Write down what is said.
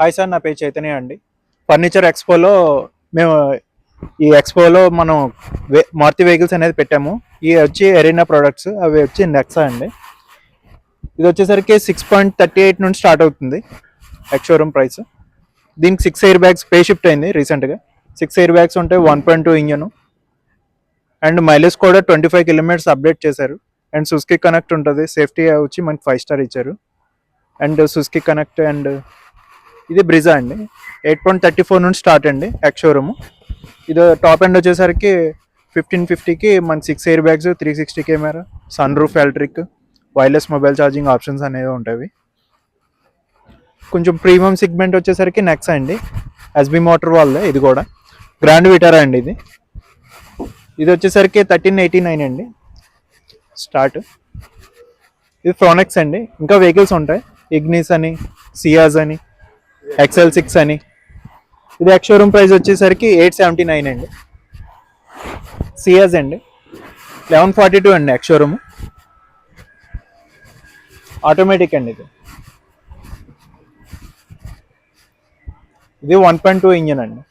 Hi sir నా పేరు చైతన్య అండి. ఫర్నిచర్ ఎక్స్పోలో మేము ఈ ఎక్స్పోలో మనం వే మారుతి వెహికల్స్ అనేది పెట్టాము. ఇవి వచ్చి ఎరీనా ప్రోడక్ట్స్ అవి వచ్చి నెక్సా అండి. ఇది వచ్చేసరికి సిక్స్ పాయింట్ థర్టీ ఎయిట్ నుండి స్టార్ట్ అవుతుంది ఎక్స్ షోరూమ్ ప్రైస్ దీనికి సిక్స్ ఎయిర్ బ్యాగ్స్ పే షిఫ్ట్ అయింది రీసెంట్గా సిక్స్ ఎయిర్ బ్యాగ్స్ ఉంటాయి one point two engine. And mileage కూడా ట్వంటీ ఫైవ్ కిలోమీటర్స్ అప్డేట్ చేశారు. అండ్ సుస్కి కనెక్ట్ ఉంటుంది. సేఫ్టీ వచ్చి మనకి ఫైవ్ స్టార్ ఇచ్చారు. అండ్ సుస్కి కనెక్ట్ అండ్ ఇది బ్రిజా అండి. ఎయిట్ పాయింట్ థర్టీ ఫోర్ నుండి స్టార్ట్ అండి ఎక్స్ షోరూమ్ ఇది టాప్ ఎండ్ వచ్చేసరికి ఫిఫ్టీన్ ఫిఫ్టీకి మన six air bags three sixty camera sun roof electric wireless mobile charging options అనేవి ఉంటాయి. కొంచెం ప్రీమియం సెగ్మెంట్ వచ్చేసరికి నెక్స్ అండి. ఎస్బి మోటార్ వాళ్ళే ఇది కూడా. గ్రాండ్ విటారా అండి ఇది. ఇది వచ్చేసరికి థర్టీన్ ఎయిటీ నైన్ అండి. స్టార్ట్ ఇది ఫ్రోనెక్స్ అండి. ఇంకా వెహికల్స్ ఉంటాయి. ఇగ్నిస్ అని సియాజ్ అని ఎక్సెల్ సిక్స్ అని. ఇది ఎక్స్ షోరూమ్ ప్రైస్ వచ్చేసరికి ఎయిట్ సెవెంటీ నైన్ అండి. సిఎస్ అండి. లెవెన్ ఫార్టీ టూ అండి ఎక్స్ షోరూమ్ ఆటోమేటిక్ అండి ఇది. ఇది వన్ పాయింట్ టూ ఇంజన్ అండి.